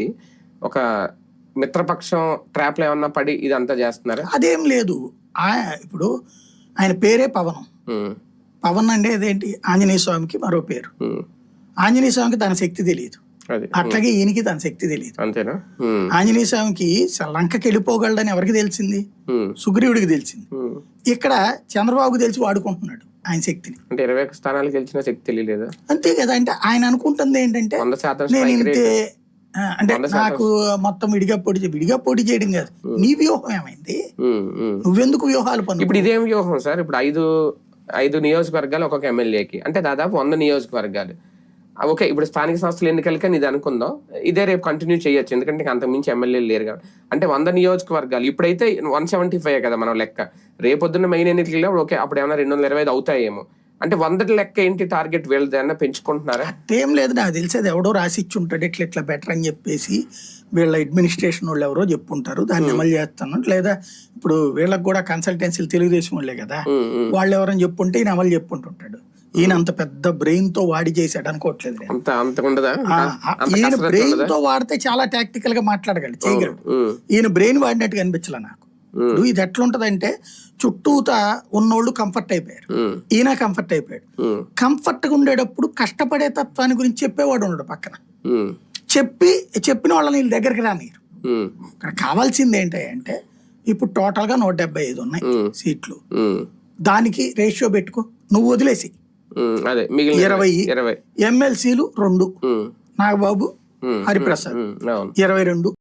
వ్యక్తి ఒక మిత్రపక్షం ట్రాప్లో ఏమన్నా పడి ఇదంతా చేస్తున్నారా? అదేం లేదు. ఇప్పుడు ఆయన పేరే పవనం. పవన్ అంటే అదేంటి? ఆంజనేయ స్వామికి మరో పేరు. ఆంజనేయ స్వామికి తన శక్తి తెలియదు అట్లాగే ఈయనకి తన శక్తి తెలియదు అంతేనా? ఆంజనేయ స్వామికి లంకకి వెళ్ళిపోగలడని ఎవరికి తెలిసింది? సుగ్రీవుడికి తెలిసింది. ఇక్కడ చంద్రబాబుకి తెలిసి వాడుకుంటున్నాడు ఆయన శక్తిని. అంటే ఇరవై ఒక్క స్థానాలు గెలిచిన శక్తి తెలియలేదా? అంతే కదా అంటే ఆయన అనుకుంటుంది ఏంటంటే నేను ఇంతే అంటే. నాకు మొత్తం విడిగా పోటీ విడిగా పోటీ చేయడం కాదు. నీ వ్యూహం ఏమైంది. నువ్వెందుకు వ్యూహాలు పన్ను ఇప్పుడు ఇదేం వ్యూహం సార్? ఇప్పుడు ఐదు ఐదు నియోజకవర్గాలు ఒక్కొక్క ఎమ్మెల్యేకి. అంటే దాదాపు వంద నియోజకవర్గాలు. ఓకే ఇప్పుడు స్థానిక సంస్థల ఎన్నికలకి ఇది అనుకుందాం. ఇదే రేపు కంటిన్యూ చేయొచ్చు. ఎందుకంటే ఇంక అంతకు మించి ఎమ్మెల్యేలు లేరు కాబట్టి. అంటే వంద నియోజకవర్గాలు. ఇప్పుడైతే వన్ సెవెంటీ ఫైవ్ కదా మనం లెక్క. రేపొద్దున్న మెయిన్ ఎన్నికలు అప్పుడు ఓకే అప్పుడు ఏమైనా రెండు వందల ఇరవై ఐదు అవుతాయేమో. అంటే వందటి లెక్క ఏంటి టార్గెట్ వీళ్ళది అన్న పెంచుకుంటున్నారా? అట్టేం లేదు నాకు తెలిసేది ఎవడో రాసి ఇచ్చి ఉంటాడు ఇట్లా ఇట్లా బెటర్ అని చెప్పేసి వీళ్ళ అడ్మినిస్ట్రేషన్ వాళ్ళు ఎవరో చెప్పుంటారు దాన్ని అమలు చేస్తాను. లేదా ఇప్పుడు వీళ్ళకి కూడా కన్సల్టెన్సీలు తెలుగుదేశం వాళ్ళే కదా ఉమ్, ఉమ్. వాళ్ళు ఎవరైనా చెప్పుంటే ఈయన అమలు చెప్పుంటుంటాడు. ఈయన అంత పెద్ద బ్రెయిన్తో వాడి చేశాడు అనుకోవట్లేదు ఈయన బ్రెయిన్తో వాడితే చాలా టాక్టికల్గా మాట్లాడగలడు చేయగలడు. ఈయన బ్రెయిన్ వాడినట్టుగా అనిపించలే నాకు. ఇది ఎట్లుంటదంటే చుట్టూతా ఉన్నోళ్ళు కంఫర్ట్ అయిపోయారు. ఈయన కంఫర్ట్ అయిపోయాడు. కంఫర్ట్గా ఉండేటప్పుడు కష్టపడే తత్వాన్ని గురించి చెప్పేవాడు ఉండడు పక్కన. చెప్పి చెప్పిన వాళ్ళని వీళ్ళ దగ్గరికి రానియరు ఇక్కడ కావాల్సింది ఏంటి అంటే ఇప్పుడు టోటల్గా నూట డెబ్బై ఐదు ఉన్నాయి. సీట్లు. దానికి రేషియో పెట్టుకో నువ్వు వదిలేసి. ఇరవై ఎమ్మెల్సీలు రెండు. నాగబాబు హరిప్రసాద్. ఇరవై రెండు.